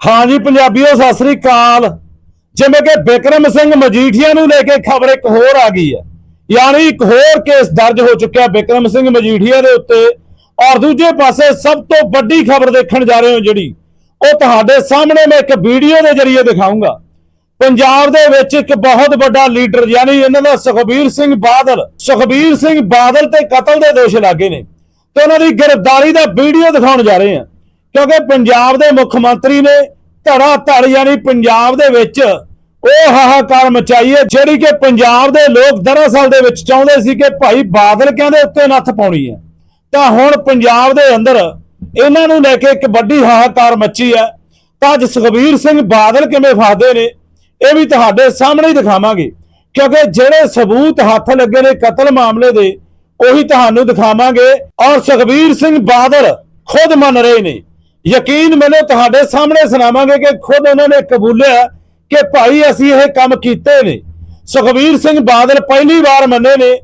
ਹਾਂਜੀ ਪੰਜਾਬੀਓ, ਸਤਿ ਸ੍ਰੀ ਅਕਾਲ। ਜਿਵੇਂ ਕਿ ਬਿਕਰਮ ਸਿੰਘ ਮਜੀਠੀਆ ਨੂੰ ਲੈ ਕੇ ਖਬਰ ਇੱਕ ਹੋਰ ਆ ਗਈ ਹੈ। ਯਾਨੀ ਇੱਕ ਹੋਰ ਕੇਸ ਦਰਜ ਹੋ ਚੁੱਕਿਆ ਬਿਕਰਮ ਸਿੰਘ ਮਜੀਠੀਆ ਦੇ ਉੱਤੇ। ਔਰ ਦੂਜੇ ਪਾਸੇ ਸਭ ਤੋਂ ਵੱਡੀ ਖਬਰ ਦੇਖਣ ਜਾ ਰਹੇ ਹੋ ਜਿਹੜੀ, ਉਹ ਤੁਹਾਡੇ ਸਾਹਮਣੇ ਮੈਂ ਇੱਕ ਵੀਡੀਓ ਦੇ ਜ਼ਰੀਏ ਦਿਖਾਊਂਗਾ। ਪੰਜਾਬ ਦੇ ਵਿੱਚ ਇੱਕ ਬਹੁਤ ਵੱਡਾ ਲੀਡਰ, ਯਾਨੀ ਇਹਨਾਂ ਦਾ ਸੁਖਬੀਰ ਸਿੰਘ ਬਾਦਲ, ਸੁਖਬੀਰ ਸਿੰਘ ਬਾਦਲ ਤੇ ਕਤਲ ਦੇ ਦੋਸ਼ ਲੱਗੇ ਨੇ। ਤੇ ਉਹਨਾਂ ਦੀ ਗ੍ਰਿਫਤਾਰੀ ਦਾ ਵੀਡੀਓ ਦਿਖਾਉਣ ਜਾ ਰਹੇ ਹਾਂ। ਕਿਉਂਕਿ ਪੰਜਾਬ ਦੇ ਮੁੱਖ ਮੰਤਰੀ ਨੇ ਧੜਾ ਧੜ ਯਾਨੀ ਪੰਜਾਬ ਦੇ ਵਿੱਚ ਉਹ ਹਾਹਾਕਾਰ ਮਚਾਈ ਹੈ, ਜਿਹੜੀ ਕਿ ਪੰਜਾਬ ਦੇ ਲੋਕ ਦਰਅਸਲ ਦੇ ਵਿੱਚ ਚਾਹੁੰਦੇ ਸੀ ਕਿ ਭਾਈ ਬਾਦਲ ਕਹਿੰਦੇ ਉੱਤੇ ਨੱਥ ਪਾਉਣੀ ਹੈ। ਤਾਂ ਹੁਣ ਪੰਜਾਬ ਦੇ ਅੰਦਰ ਇਹਨਾਂ ਨੂੰ ਲੈ ਕੇ ਇੱਕ ਵੱਡੀ ਹਾਹਾਕਾਰ ਮੱਚੀ ਹੈ। ਤਾਂ ਅੱਜ ਸੁਖਬੀਰ ਸਿੰਘ ਬਾਦਲ ਕਿਵੇਂ ਫਸਦੇ ਨੇ, ਇਹ ਵੀ ਤੁਹਾਡੇ ਸਾਹਮਣੇ ਹੀ ਦਿਖਾਵਾਂਗੇ। ਕਿਉਂਕਿ ਜਿਹੜੇ ਸਬੂਤ ਹੱਥ ਲੱਗੇ ਨੇ ਕਤਲ ਮਾਮਲੇ ਦੇ, ਉਹੀ ਤੁਹਾਨੂੰ ਦਿਖਾਵਾਂਗੇ। ਔਰ ਸੁਖਬੀਰ ਸਿੰਘ ਬਾਦਲ ਖੁਦ ਮੰਨ ਰਹੇ ਨੇ ਯਕੀਨ ਮੈਨੂੰ ਤੁਹਾਡੇ ਸਾਹਮਣੇ ਸੁਣਾਵਾਂਗੇ ਕਿ ਖੁਦ ਉਹਨਾਂ ਨੇ ਕਬੂਲਿਆ ਕਿ ਭਾਈ ਅਸੀਂ ਇਹ ਕੰਮ ਕੀਤੇ ਨੇ। ਸੁਖਬੀਰ ਸਿੰਘ ਬਾਦਲ ਪਹਿਲੀ ਵਾਰ ਮੰਨੇ ਨੇ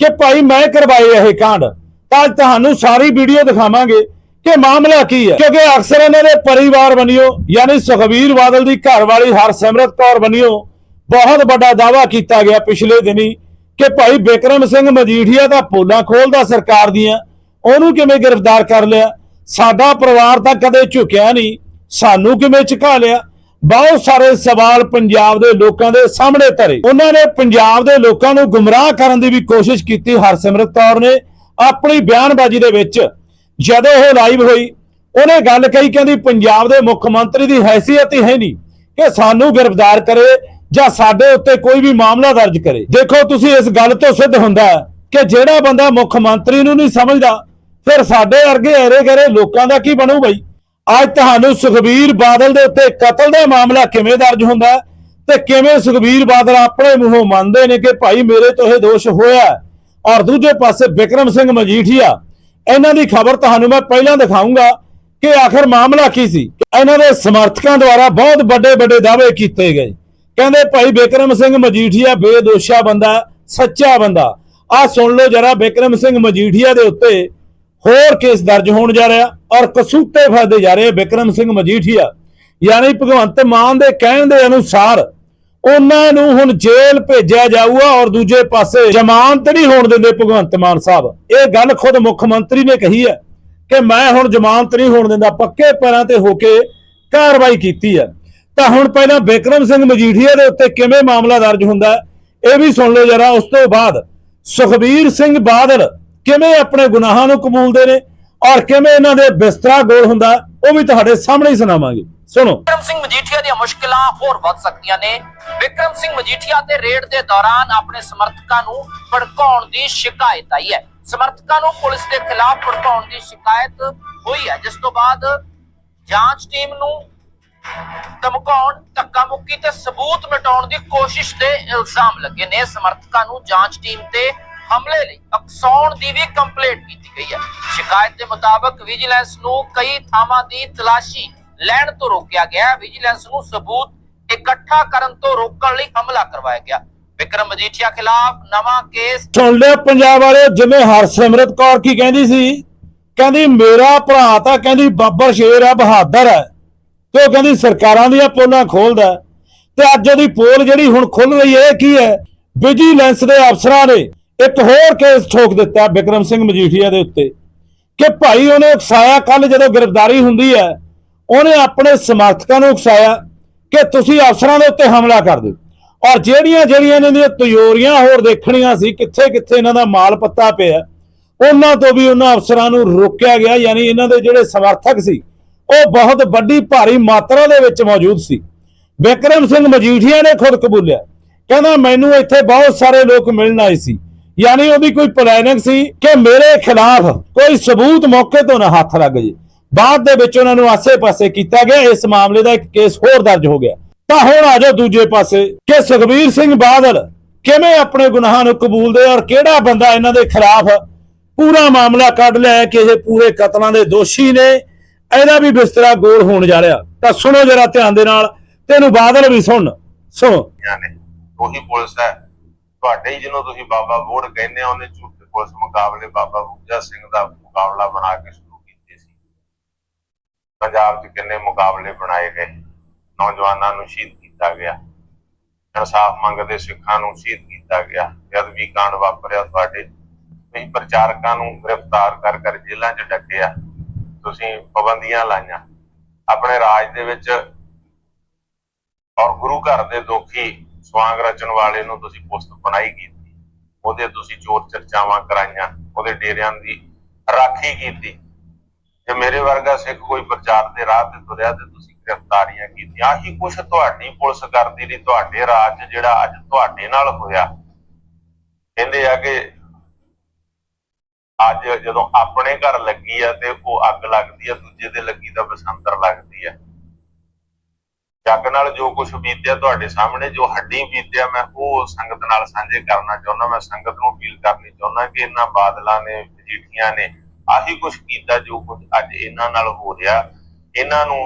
ਕਿ ਭਾਈ ਮੈਂ ਕਰਵਾਏ ਇਹ ਕਾਂਡ। ਤਾਂ ਤੁਹਾਨੂੰ ਸਾਰੀ ਵੀਡੀਓ ਦਿਖਾਵਾਂਗੇ ਕਿ ਮਾਮਲਾ ਕੀ ਹੈ। ਕਿਉਂਕਿ ਅਕਸਰ ਇਹਨਾਂ ਦੇ ਪਰਿਵਾਰ ਬਣਿਓ ਯਾਨੀ ਸੁਖਬੀਰ ਬਾਦਲ ਦੀ ਘਰ ਵਾਲੀ ਹਰਸਿਮਰਤ ਕੌਰ ਬਣਿਓ ਬਹੁਤ ਵੱਡਾ ਦਾਵਾ ਕੀਤਾ ਗਿਆ ਪਿਛਲੇ ਦਿਨੀ ਕਿ ਭਾਈ ਬਿਕਰਮ ਸਿੰਘ ਮਜੀਠੀਆ ਦਾ ਪੋਲਾਂ ਖੋਲਦਾ ਸਰਕਾਰ ਦੀਆਂ, ਉਹਨੂੰ ਕਿਵੇਂ ਗ੍ਰਿਫਤਾਰ ਕਰ ਲਿਆ ਸਾਡਾ ਪਰਿਵਾਰ ਤਾਂ ਕਦੇ ਝੁਕਿਆ ਨਹੀਂ। ਸਾਨੂੰ ਕਿਵੇਂ ਝੁਕਾ ਲਿਆ? ਬਹੁਤ ਸਾਰੇ ਸਵਾਲ ਪੰਜਾਬ ਦੇ ਲੋਕਾਂ ਦੇ ਸਾਹਮਣੇ ਧਰੇ। ਉਹਨਾਂ ਨੇ ਪੰਜਾਬ ਦੇ ਲੋਕਾਂ ਨੂੰ ਗੁੰਮਰਾਹ ਕਰਨ ਦੀ ਵੀ ਕੋਸ਼ਿਸ਼ ਕੀਤੀ, ਹਰਸਿਮਰਤ ਕੌਰ ਨੇ ਆਪਣੀ ਬਿਆਨਬਾਜ਼ੀ ਦੇ ਵਿੱਚ। ਜਦੋਂ ਉਹ ਲਾਈਵ ਹੋਈ, ਉਹਨੇ ਗੱਲ ਕਹੀ, ਕਹਿੰਦੀ ਪੰਜਾਬ ਦੇ ਮੁੱਖ ਮੰਤਰੀ ਦੀ ਹੈਸੀਅਤ ਹੀ ਹੈ ਨਹੀਂ ਕਿ ਸਾਨੂੰ ਗ੍ਰਿਫਤਾਰ ਕਰੇ ਜਾਂ ਸਾਡੇ ਉੱਤੇ ਕੋਈ ਵੀ ਮਾਮਲਾ ਦਰਜ ਕਰੇ। ਦੇਖੋ, ਤੁਸੀਂ ਇਸ ਗੱਲ ਤੋਂ ਸਿੱਧ ਹੁੰਦਾ ਕਿ ਜਿਹੜਾ ਬੰਦਾ ਮੁੱਖ ਮੰਤਰੀ ਨੂੰ ਨਹੀਂ ਸਮਝਦਾ ਫਿਰ ਸਾਡੇ ਵਰਗੇ ਐਰੇ ਗਰੇ ਲੋਕਾਂ ਦਾ ਕੀ ਬਣੂ ਬਈ? ਅੱਜ ਤੁਹਾਨੂੰ ਸੁਖਬੀਰ ਬਾਦਲ ਦੇ ਉੱਤੇ ਕਤਲ ਦਾ ਮਾਮਲਾ ਕਿਵੇਂ ਦਰਜ ਹੁੰਦਾ ਤੇ ਕਿਵੇਂ ਸੁਖਬੀਰ ਬਾਦਲ ਆਪਣੇ ਮੂੰਹੋਂ ਮੰਨਦੇ ਨੇ ਕਿ ਭਾਈ ਮੇਰੇ ਤੋਂ ਇਹ ਦੋਸ਼ ਹੋਇਆ ਔਰ ਦੂਜੇ ਪਾਸੇ ਬਿਕਰਮ ਸਿੰਘ ਮਜੀਠੀਆ, ਇਹਨਾਂ ਦੀ ਖਬਰ ਤੁਹਾਨੂੰ ਮੈਂ ਪਹਿਲਾਂ ਦਿਖਾਊਂਗਾ ਕਿ ਆਖਰ ਮਾਮਲਾ ਕੀ ਸੀ। ਇਹਨਾਂ ਦੇ ਸਮਰਥਕਾਂ ਦੁਆਰਾ ਬਹੁਤ ਵੱਡੇ ਵੱਡੇ ਦਾਅਵੇ ਕੀਤੇ ਗਏ। ਕਹਿੰਦੇ ਭਾਈ ਬਿਕਰਮ ਸਿੰਘ ਮਜੀਠੀਆ ਬੇਦੋਸ਼ਾ ਬੰਦਾ ਸੱਚਾ ਬੰਦਾ। ਆ ਸੁਣ ਲਓ ਜਰਾ ਬਿਕਰਮ ਸਿੰਘ ਮਜੀਠੀਆ ਦੇ ਉੱਤੇ ਹੋਰ ਕੇਸ ਦਰਜ ਹੋਣ ਜਾ ਰਿਹਾ ਔਰ ਕਸੂਤੇ ਫਸਦੇ ਜਾ ਰਹੇ ਬਿਕਰਮ ਸਿੰਘ ਮਜੀਠੀਆ। ਯਾਨੀ ਭਗਵੰਤ ਮਾਨ ਦੇ ਕਹਿਣ ਦੇ ਅਨੁਸਾਰ ਉਹਨਾਂ ਨੂੰ ਹੁਣ ਜੇਲ੍ਹ ਭੇਜਿਆ ਜਾਊਗਾ ਔਰ ਦੂਜੇ ਪਾਸੇ ਜ਼ਮਾਨਤ ਨਹੀਂ ਹੋਣ ਦਿੰਦੇ ਭਗਵੰਤ ਮਾਨ ਸਾਹਿਬ। ਇਹ ਗੱਲ ਖੁਦ ਮੁੱਖ ਮੰਤਰੀ ਨੇ ਕਹੀ ਹੈ ਕਿ ਮੈਂ ਹੁਣ ਜ਼ਮਾਨਤ ਨਹੀਂ ਹੋਣ ਦਿੰਦਾ, ਪੱਕੇ ਪੈਰਾਂ ਤੇ ਹੋ ਕੇ ਕਾਰਵਾਈ ਕੀਤੀ ਹੈ। ਤਾਂ ਹੁਣ ਪਹਿਲਾਂ ਬਿਕਰਮ ਸਿੰਘ ਮਜੀਠੀਆ ਦੇ ਉੱਤੇ ਕਿਵੇਂ ਮਾਮਲਾ ਦਰਜ ਹੁੰਦਾ ਇਹ ਵੀ ਸੁਣ ਲਓ ਜਰਾ। ਉਸ ਤੋਂ ਬਾਅਦ ਸੁਖਬੀਰ ਸਿੰਘ ਬਾਦਲ ਕਿਵੇਂ ਆਪਣੇ ਗੁਨਾਹਾਂ ਨੂੰ ਕਬੂਲਦੇ ਨੇ ਔਰ ਕਿਵੇਂ ਇਹਨਾਂ ਦੇ ਬਿਸਤਰਾ ਗੋਲ ਹੁੰਦਾ, ਉਹ ਵੀ ਤੁਹਾਡੇ ਸਾਹਮਣੇ ਹੀ ਸੁਣਾਵਾਂਗੇ। ਸੁਣੋ। ਵਿਕਰਮ ਸਿੰਘ ਮਜੀਠੀਆ ਦੀਆਂ ਮੁਸ਼ਕਲਾਂ ਹੋਰ ਵੱਧ ਸਕਦੀਆਂ ਨੇ। ਵਿਕਰਮ ਸਿੰਘ ਮਜੀਠੀਆ ਤੇ ਰੇਡ ਦੇ ਦੌਰਾਨ ਆਪਣੇ ਸਮਰਥਕਾਂ ਨੂੰ ਭੜਕਾਉਣ ਦੀ ਸ਼ਿਕਾਇਤ ਆਈ ਹੈ। ਸਮਰਥਕਾਂ ਨੂੰ ਪੁਲਿਸ ਦੇ ਖਿਲਾਫ ਭੜਕਾਉਣ ਦੀ ਸ਼ਿਕਾਇਤ ਹੋਈ ਹੈ, ਜਿਸ ਤੋਂ ਬਾਅਦ ਜਾਂਚ ਟੀਮ ਨੂੰ ਧਮਕਾਉਣ ਧੱਕਾ ਮੁੱਕੀ ਤੇ ਸਬੂਤ ਮਿਟਾਉਣ ਦੀ ਕੋਸ਼ਿਸ਼ ਦੇ ਇਲਜ਼ਾਮ ਲੱਗੇ ਨੇ। ਸਮਰਥਕਾਂ ਨੂੰ ਜਾਂਚ ਟੀਮ ਤੇ ਹਮਲੇ ਲਈ ਅਕਸਾਉਣ ਦੀ ਵੀ ਕੰਪਲੇਂਟ ਕੀਤੀ ਗਈ ਹੈ। ਸ਼ਿਕਾਇਤ ਦੇ ਮੁਤਾਬਕ ਵਿਜੀਲੈਂਸ ਨੂੰ ਕਈ ਥਾਵਾਂ ਦੀ ਤਲਾਸ਼ੀ ਲੈਣ ਤੋਂ ਰੋਕਿਆ ਗਿਆ ਵਿਜੀਲੈਂਸ ਨੂੰ ਸਬੂਤ ਇਕੱਠਾ ਕਰਨ ਤੋਂ ਰੋਕਣ ਲਈ ਹਮਲਾ ਕਰਵਾਇਆ ਗਿਆ। ਵਿਕਰਮ ਮਜੀਠੀਆ ਖਿਲਾਫ ਨਵਾਂ ਕੇਸ ਸੁਣ ਲਿਆ ਪੰਜਾਬ ਵਾਲੇ, ਜਿਵੇਂ ਹਰਸਿਮਰਤ ਕੌਰ ਕੀ ਕਹਿੰਦੀ ਸੀ, ਕਹਿੰਦੀ, ਮੇਰਾ ਭਰਾ ਤਾਂ ਕਹਿੰਦੀ ਬੱਬਰ ਸ਼ੇਰ ਆ, ਬਹਾਦਰ ਹੈ ਤੇ ਉਹ ਕਹਿੰਦੀ, ਸਰਕਾਰਾਂ ਦੀਆਂ ਪੋਲਾਂ ਖੋਲਦਾ ਤੇ ਅੱਜ ਉਹਦੀ ਪੋਲ ਜਿਹੜੀ ਹੁਣ ਖੁੱਲ ਰਹੀ ਹੈ, ਇਹ ਕੀ ਹੈ? ਵਿਜੀਲੈਂਸ ਦੇ ਅਫਸਰਾਂ ਨੇ ਇੱਕ ਹੋਰ ਕੇਸ ਠੋਕ ਦਿੱਤਾ ਬਿਕਰਮ ਸਿੰਘ ਮਜੀਠੀਆ ਦੇ ਉੱਤੇ ਕਿ ਭਾਈ ਉਹਨੇ ਉਕਸਾਇਆ ਕੱਲ ਜਦੋਂ ਗ੍ਰਿਫਤਾਰੀ ਹੁੰਦੀ ਹੈ, ਉਹਨੇ ਆਪਣੇ ਸਮਰਥਕਾਂ ਨੂੰ ਉਕਸਾਇਆ ਕਿ ਤੁਸੀਂ ਅਫਸਰਾਂ ਦੇ ਉੱਤੇ ਹਮਲਾ ਕਰ ਦਿਓ। ਔਰ ਜਿਹੜੀਆਂ ਜਿਹੜੀਆਂ ਇਹਨਾਂ ਦੀਆਂ ਤਿਜੋਰੀਆਂ ਹੋਰ ਦੇਖਣੀਆਂ ਸੀ, ਕਿੱਥੇ ਕਿੱਥੇ ਇਹਨਾਂ ਦਾ ਮਾਲ ਪੱਤਾ ਪਿਆ, ਉਹਨਾਂ ਤੋਂ ਵੀ ਉਹਨਾਂ ਅਫਸਰਾਂ ਨੂੰ ਰੋਕਿਆ ਗਿਆ, ਯਾਨੀ ਇਹਨਾਂ ਦੇ ਜਿਹੜੇ ਸਮਰਥਕ ਸੀ, ਉਹ ਬਹੁਤ ਵੱਡੀ ਭਾਰੀ ਮਾਤਰਾ ਦੇ ਵਿੱਚ ਮੌਜੂਦ ਸੀ। ਬਿਕਰਮ ਸਿੰਘ ਮਜੀਠੀਆ ਨੇ ਖੁਦ ਕਬੂਲਿਆ, ਕਹਿੰਦਾ, ਮੈਨੂੰ ਇੱਥੇ ਬਹੁਤ ਸਾਰੇ ਲੋਕ ਮਿਲਣ ਆਏ ਸੀ। ਯਾਨੀ ਉਹਦੀ ਕੋਈ ਪਲੈਨਿੰਗ ਸੀ ਕਿ ਮੇਰੇ ਖਿਲਾਫ ਕੋਈ ਸਬੂਤ ਮੌਕੇ ਤੋਂ ਨਾ ਹੱਥ ਲੱਗ ਜੇ। ਬਾਅਦ ਦੇ ਵਿੱਚ ਉਹਨਾਂ ਨੂੰ ਆਸੇ-ਪਾਸੇ ਕੀਤਾ ਗਿਆ। ਇਸ ਮਾਮਲੇ ਦਾ ਇੱਕ ਕੇਸ ਹੋਰ ਦਰਜ ਹੋ ਗਿਆ। ਤਾਂ ਹੁਣ ਆ ਜਾਓ ਦੂਜੇ ਪਾਸੇ ਕਿ ਸੁਖਬੀਰ ਸਿੰਘ ਬਾਦਲ ਕਿਵੇਂ ਆਪਣੇ ਗੁਨਾਹਾਂ ਨੂੰ ਕਬੂਲਦੇ ਔਰ ਕਿਹੜਾ ਬੰਦਾ ਇਹਨਾਂ ਦੇ ਖਿਲਾਫ ਪੂਰਾ ਮਾਮਲਾ ਕੱਢ ਲਿਆ ਕਿ ਇਹ ਪੂਰੇ ਕਤਲਾਂ ਦੇ ਦੋਸ਼ੀ ਨੇ, ਇਹਦਾ ਵੀ ਬਿਸਤਰਾ ਗੋਲ ਹੋਣ ਜਾ ਰਿਹਾ। ਤਾਂ ਸੁਣੋ ਜਰਾ ਧਿਆਨ ਦੇ ਨਾਲ ਤੈਨੂੰ ਬਾਦਲ ਵੀ ਸੁਣ। ਸੁਣੋ। ਉਹੀ ਪੁਲਿਸ ਹੈ। ਤੁਹਾਡੇ ਹੀ ਜਿਹਨੂੰ ਤੁਸੀਂ ਬਾਬਾ ਬੋੜ ਕਹਿੰਦੇ ਆ, ਉਹਨੇ ਝੂਠੇ ਪੁਲਿਸ ਮੁਕਾਬਲੇ ਬਾਬਾ ਬੁੱਝਾ ਸਿੰਘ ਦਾ ਮੁਕਾਬਲਾ ਬਣਾ ਕੇ ਸ਼ੁਰੂ ਕੀਤੇ ਸੀ। ਪੰਜਾਬ 'ਚ ਕਿੰਨੇ ਮੁਕਾਬਲੇ ਬਣਾਏ ਗਏ? ਨੌਜਵਾਨਾਂ ਨੂੰ ਸ਼ਹੀਦ ਕੀਤਾ ਗਿਆ। ਇਨਸਾਫ ਮੰਗਦੇ ਸਿੱਖਾਂ ਨੂੰ ਸ਼ਹੀਦ ਕੀਤਾ ਗਿਆ। ਜਦ ਵੀ ਕਾਂਡ ਵਾਪਰਿਆ ਤੁਹਾਡੇ। ਤੁਸੀਂ ਪ੍ਰਚਾਰਕਾਂ ਨੂੰ ਗ੍ਰਿਫਤਾਰ ਕਰ ਕਰ ਜੇਲ੍ਹਾਂ 'ਚ ਡੱਕਿਆ ਤੁਸੀਂ ਪਾਬੰਦੀਆਂ ਲਾਈਆਂ। ਆਪਣੇ ਰਾਜ ਦੇ ਵਿੱਚ ਔਰ ਗੁਰੂ ਘਰ ਦੇ ਦੋਖੀ ਸਵਾਂਗ ਰਚਣ ਵਾਲੇ ਨੂੰ ਤੁਸੀਂ ਪੁਸਤ ਬਣਾਈ ਕੀਤੀ, ਉਹਦੇ ਤੁਸੀਂ ਚੋਰ ਚਰਚਾਵਾਂ ਕਰਾਈਆਂ, ਉਹਦੇ ਡੇਰਿਆਂ ਦੀ ਰਾਖੀ ਕੀਤੀ। ਜੇ ਮੇਰੇ ਵਰਗਾ ਸਿੱਖ ਕੋਈ ਪ੍ਰਚਾਰ ਦੇ ਰਾਹ ਤੇ ਤੁਰਿਆ ਤੇ ਤੁਸੀਂ ਗ੍ਰਿਫਤਾਰੀਆਂ ਕੀਤੀਆਂ। ਆਹੀ ਕੁਛ ਤੁਹਾਡੀ ਪੁਲਿਸ ਕਰਦੀ ਨਹੀਂ ਤੁਹਾਡੇ ਰਾਜ ਜਿਹੜਾ ਅੱਜ ਤੁਹਾਡੇ ਨਾਲ ਹੋਇਆ। ਕਹਿੰਦੇ ਆ ਕਿ ਅੱਜ ਜਦੋਂ ਆਪਣੇ ਘਰ ਲੱਗੀ ਆ ਤੇ ਉਹ ਅੱਗ ਲੱਗਦੀ ਆ, ਦੂਜੇ ਦੇ ਲੱਗੀ ਤਾਂ ਬਸੰਤਰ ਲੱਗਦੀ ਆ। ਜੱਗ ਨਾਲ ਜੋ ਕੁਝ ਬੀਤਿਆ ਤੁਹਾਡੇ ਸਾਹਮਣੇ, ਜੋ ਹੱਡੀ ਬੀਤਿਆ, ਮੈਂ ਉਹ ਸੰਗਤ ਨਾਲ ਸਾਂਝੇ ਕਰਨਾ ਚਾਹੁੰਦਾ, ਮੈਂ ਸੰਗਤ ਨੂੰ ਅਪੀਲ ਕਰਨੀ ਚਾਹੁੰਦਾ ਕਿ ਇਹਨਾਂ ਬਾਦਲਾਂ ਨੇ ਮਜੀਠੀਆਂ ਨੇ ਆਹੀ ਕੁਝ ਕੀਤਾ ਜੋ ਕੁਝ ਅੱਜ ਇਹਨਾਂ ਨਾਲ ਹੋ ਰਿਹਾ। ਇਹਨਾਂ ਨੂੰ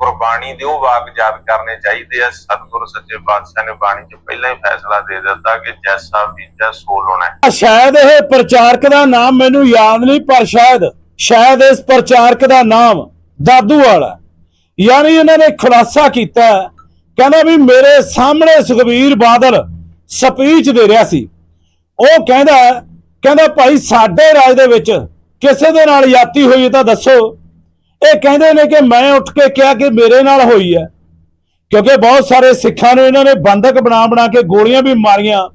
ਕੁਰਬਾਨੀ ਦੇ ਉਹ ਵਾਕ ਯਾਦ ਕਰਨੇ ਚਾਹੀਦੇ ਆ। ਸਤਿਗੁਰੂ ਸੱਚੇ ਪਾਤਸ਼ਾਹ ਨੇ ਬਾਣੀ 'ਚ ਪਹਿਲਾਂ ਹੀ ਫੈਸਲਾ ਦੇ ਦਿੱਤਾ ਕਿ ਜੈਸਾ ਬੀਜਾ ਸੋ ਲਾਉਣਾ ਸ਼ਾਇਦ ਇਹ ਪ੍ਰਚਾਰਕ ਦਾ ਨਾਮ ਮੈਨੂੰ ਯਾਦ ਨਹੀਂ, ਪਰ ਸ਼ਾਇਦ ਸ਼ਾਇਦ ਇਸ ਪ੍ਰਚਾਰਕ ਦਾ ਨਾਮ ਦਾਦੂ ਵਾਲਾ ਯਾਨੀ ਇਹਨਾਂ ਨੇ ਖੁਲਾਸਾ ਕੀਤਾ ਕਹਿੰਦਾ ਵੀ ਮੇਰੇ ਸਾਹਮਣੇ ਸੁਖਬੀਰ ਬਾਦਲ ਸਪੀਚ ਦੇ ਰਿਹਾ ਸੀ। ਉਹ ਕਹਿੰਦਾ ਕਹਿੰਦਾ ਭਾਈ ਸਾਡੇ ਰਾਜ ਦੇ ਵਿੱਚ ਕਿਸੇ ਦੇ ਨਾਲ ਯਾਤੀ ਹੋਈ ਤਾਂ ਦੱਸੋ। ਇਹ ਕਹਿੰਦੇ ਨੇ ਕਿ ਮੈਂ ਉੱਠ ਕੇ ਕਿਹਾ ਕਿ ਮੇਰੇ ਨਾਲ ਹੋਈ ਹੈ। ਕਿਉਂਕਿ ਬਹੁਤ ਸਾਰੇ ਸਿੱਖਾਂ ਨੂੰ ਇਹਨਾਂ ਨੇ ਬੰਦਕ ਬਣਾ ਬਣਾ ਕੇ ਗੋਲੀਆਂ ਵੀ ਮਾਰੀਆਂ।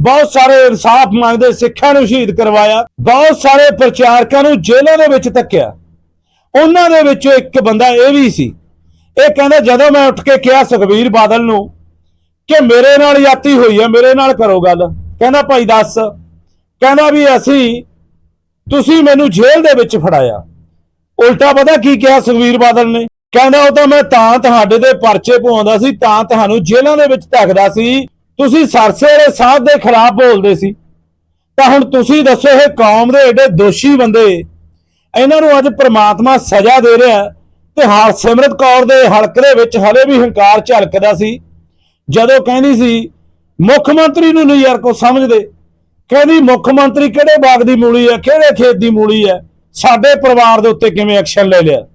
ਬਹੁਤ ਸਾਰੇ ਇਨਸਾਫ ਮੰਗਦੇ ਸਿੱਖਾਂ ਨੂੰ ਸ਼ਹੀਦ ਕਰਵਾਇਆ। ਬਹੁਤ ਸਾਰੇ ਪ੍ਰਚਾਰਕਾਂ ਨੂੰ ਜੇਲ੍ਹਾਂ ਦੇ ਵਿੱਚ ਧੱਕਿਆ। ਉਹਨਾਂ ਦੇ ਵਿੱਚੋਂ ਇੱਕ ਬੰਦਾ ਇਹ ਵੀ ਸੀ ਇਹ ਕਹਿੰਦਾ ਜਦੋਂ ਮੈਂ ਉੱਠ ਕੇ ਕਿਹਾ ਸੁਖਬੀਰ ਬਾਦਲ ਨੂੰ ਕਿ ਮੇਰੇ ਨਾਲ ਯਾਤੀ ਹੋਈ ਹੈ, ਮੇਰੇ ਨਾਲ ਕਰੋ ਗੱਲ, ਕਹਿੰਦਾ ਭਾਈ ਦੱਸ, ਕਹਿੰਦਾ ਵੀ ਅਸੀਂ, ਤੁਸੀਂ ਮੈਨੂੰ ਜੇਲ੍ਹ ਦੇ ਵਿੱਚ ਫੜਾਇਆ। ਉਲਟਾ ਪਤਾ ਕੀ ਕਿਹਾ ਸੁਖਵੀਰ ਬਾਦਲ ਨੇ? ਕਹਿੰਦਾ ਉਹ ਤਾਂ ਮੈਂ ਤਾਂ ਤੁਹਾਡੇ ਦੇ ਪਰਚੇ ਪਵਾਉਂਦਾ ਸੀ, ਤਾਂ ਤੁਹਾਨੂੰ ਜੇਲ੍ਹਾਂ ਦੇ ਵਿੱਚ ਧੱਕਦਾ ਸੀ। ਤੁਸੀਂ ਸਰਸੇ ਦੇ ਸਾਹਿਬ ਦੇ ਖਿਲਾਫ ਬੋਲਦੇ ਸੀ। ਤਾਂ ਹੁਣ ਤੁਸੀਂ ਦੱਸੋ ਇਹ ਕੌਮ ਦੇ ਏਡੇ ਦੋਸ਼ੀ ਬੰਦੇ, ਇਹਨਾਂ ਨੂੰ ਅੱਜ ਪ੍ਰਮਾਤਮਾ ਸਜ਼ਾ ਦੇ ਰਿਹਾ ਤੇ ਹਰਸਿਮਰਤ ਕੌਰ ਦੇ ਹਲਕ ਦੇ ਵਿੱਚ ਹਲੇ ਵੀ ਹੰਕਾਰ ਝਲਕਦਾ ਸੀ। ਜਦੋਂ ਕਹਿੰਦੀ ਸੀ, ਮੁੱਖ ਮੰਤਰੀ ਨੂੰ ਨਹੀਂ ਯਾਰ ਕੋ ਸਮਝਦੇ। ਕਹਿੰਦੀ, ਮੁੱਖ ਮੰਤਰੀ ਕਿਹੜੇ ਬਾਗ ਦੀ ਮੂਲੀ ਹੈ? ਕਿਹੜੇ ਖੇਤ ਦੀ ਮੂਲੀ ਹੈ? ਸਾਡੇ ਪਰਿਵਾਰ ਦੇ ਉੱਤੇ ਕਿਵੇਂ ਐਕਸ਼ਨ ਲੈ ਲਿਆ?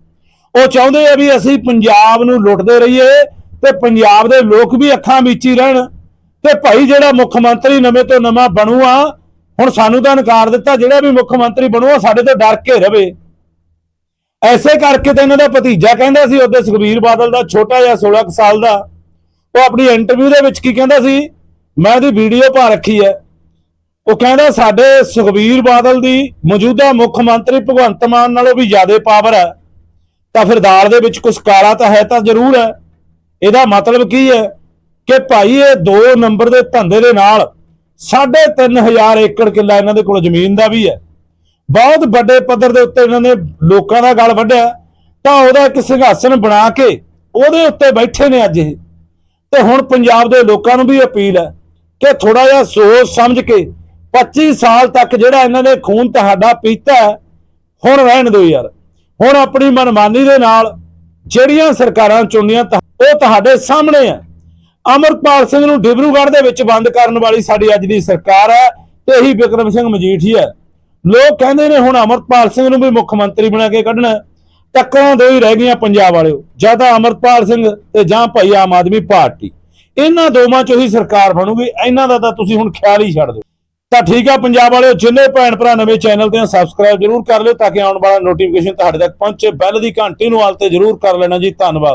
ਉਹ ਚਾਹੁੰਦੇ ਆ ਵੀ ਅਸੀਂ ਪੰਜਾਬ ਨੂੰ ਲੁੱਟਦੇ ਰਹੀਏ ਤੇ ਪੰਜਾਬ ਦੇ ਲੋਕ ਵੀ ਅੱਖਾਂ ਵਿੱਚ ਹੀ ਰਹਿਣ ਤੇ ਭਾਈ ਜਿਹੜਾ ਮੁੱਖ ਮੰਤਰੀ ਨਵੇਂ ਤੋਂ ਨਵਾਂ ਬਣੂਆ, ਹੁਣ ਸਾਨੂੰ ਤਾਂ ਇਨਕਾਰ ਦਿੱਤਾ, ਜਿਹੜਾ ਵੀ ਮੁੱਖ ਮੰਤਰੀ ਬਣੂਆ, ਸਾਡੇ ਤੋਂ ਡਰ ਕੇ ਰਵੇ। ਐਸੇ ਕਰਕੇ ਤਾਂ ਇਹਨਾਂ ਦਾ ਭਤੀਜਾ ਕਹਿੰਦਾ ਸੀ ਉਹਦੇ ਸੁਖਬੀਰ ਬਾਦਲ ਦਾ, ਛੋਟਾ ਜਿਹਾ 16 ਕੁ ਸਾਲ ਦਾ। ਉਹ ਆਪਣੀ ਇੰਟਰਵਿਊ ਦੇ ਵਿੱਚ ਕੀ ਕਹਿੰਦਾ ਸੀ? ਮੈਂ ਉਹਦੀ ਵੀਡੀਓ ਪਾ ਰੱਖੀ ਹੈ। ਉਹ ਕਹਿੰਦਾ, ਸਾਡੇ ਸੁਖਬੀਰ ਬਾਦਲ ਦੀ ਮੌਜੂਦਾ ਮੁੱਖ ਮੰਤਰੀ ਭਗਵੰਤ ਮਾਨ ਨਾਲੋਂ ਵੀ ਜ਼ਿਆਦਾ ਪਾਵਰ ਹੈ। ਤਾਂ ਫਿਰ ਦਾਲ ਦੇ ਵਿੱਚ ਕੁਝ ਕਾਲਾ ਤਾਂ ਹੈ ਤਾਂ ਜ਼ਰੂਰ ਹੈ। ਇਹਦਾ ਮਤਲਬ ਕੀ ਹੈ? ਕਿ ਭਾਈ, ਇਹ 2 ਨੰਬਰ ਦੇ ਧੰਦੇ ਦੇ ਨਾਲ 3500 ਏਕੜ ਕਿੱਲਾ ਇਹਨਾਂ ਦੇ ਕੋਲ ਜ਼ਮੀਨ ਦਾ ਵੀ ਹੈ। ਬਹੁਤ ਵੱਡੇ ਪੱਧਰ ਦੇ ਉੱਤੇ ਇਹਨਾਂ ਨੇ ਲੋਕਾਂ ਦਾ ਗਲ ਵੱਢਿਆ। ਤਾਂ ਉਹਦਾ ਇੱਕ ਸਿੰਘਾਸਨ ਬਣਾ ਕੇ ਉਹਦੇ ਉੱਤੇ ਬੈਠੇ ਨੇ ਅੱਜ ਇਹ। ਤੇ ਹੁਣ ਪੰਜਾਬ ਦੇ ਲੋਕਾਂ ਨੂੰ ਵੀ ਅਪੀਲ ਹੈ ਕਿ ਥੋੜਾ ਜਿਹਾ ਸੋਚ ਸਮਝ ਕੇ 25 ਸਾਲ ਤੱਕ ਜਿਹੜਾ ਇਹਨਾਂ ਨੇ ਖੂਨ ਤੁਹਾਡਾ ਪੀਤਾ ਹੈ, ਹੁਣ ਰਹਿਣ ਦਿਓ ਯਾਰ। ਹੁਣ ਆਪਣੀ ਮਨਮਾਨੀ ਦੇ ਨਾਲ ਜਿਹੜੀਆਂ ਸਰਕਾਰਾਂ ਚੁਣੀਆਂ ਤਾਂ ਉਹ ਤੁਹਾਡੇ ਸਾਹਮਣੇ ਹੈ। ਅਮਰਪਾਲ ਸਿੰਘ ਨੂੰ ਡਿਬਰੂਗੜ੍ਹ ਦੇ ਵਿੱਚ ਬੰਦ ਕਰਨ ਵਾਲੀ ਸਾਡੀ ਅੱਜ ਦੀ ਸਰਕਾਰ ਹੈ ਤੇ ਇਹੀ ਵਿਕਰਮ ਸਿੰਘ ਮਜੀਠੀਆ ਹੈ। ਲੋਕ ਕਹਿੰਦੇ ਨੇ ਹੁਣ ਅਮਰਪਾਲ ਸਿੰਘ ਨੂੰ ਵੀ ਮੁੱਖ ਮੰਤਰੀ ਬਣਾ ਕੇ ਕੱਢਣਾ। ਟੱਕਰਾਂ ਦੋ ਹੀ ਰਹਿ ਗਈਆਂ ਪੰਜਾਬ ਵਾਲਿਓ। ਜਾਂ ਤਾਂ ਅਮਰਪਾਲ ਸਿੰਘ ਤੇ ਜਾਂ ਭਾਈ ਆਮ ਆਦਮੀ ਪਾਰਟੀ। ਇਹਨਾਂ ਦੋਵਾਂ ਚੋਂ ਹੀ ਸਰਕਾਰ ਬਣੂਗੀ। ਇਹਨਾਂ ਦਾ ਤਾਂ ਤੁਸੀਂ ਹੁਣ ਖਿਆਲ ਹੀ ਛੱਡ ਦਿਓ। ਤਾਂ ਠੀਕ ਆ ਪੰਜਾਬ ਵਾਲਿਓ, ਜਿੰਨੇ ਭੈਣ ਭਰਾ ਨਵੇਂ ਚੈਨਲ ਤੇ ਸਬਸਕ੍ਰਾਈਬ ਜਰੂਰ ਕਰ ਲਿਓ ਤਾਂ ਕਿ ਆਉਣ ਵਾਲਾ ਨੋਟੀਫਿਕੇਸ਼ਨ ਤੁਹਾਡੇ ਤੱਕ ਪਹੁੰਚੇ। ਬੈਲ ਦੀ ਘੰਟੀ ਨੂੰ ਆਲ ਤੇ ਜਰੂਰ ਕਰ ਲੈਣਾ ਜੀ। ਧੰਨਵਾਦ।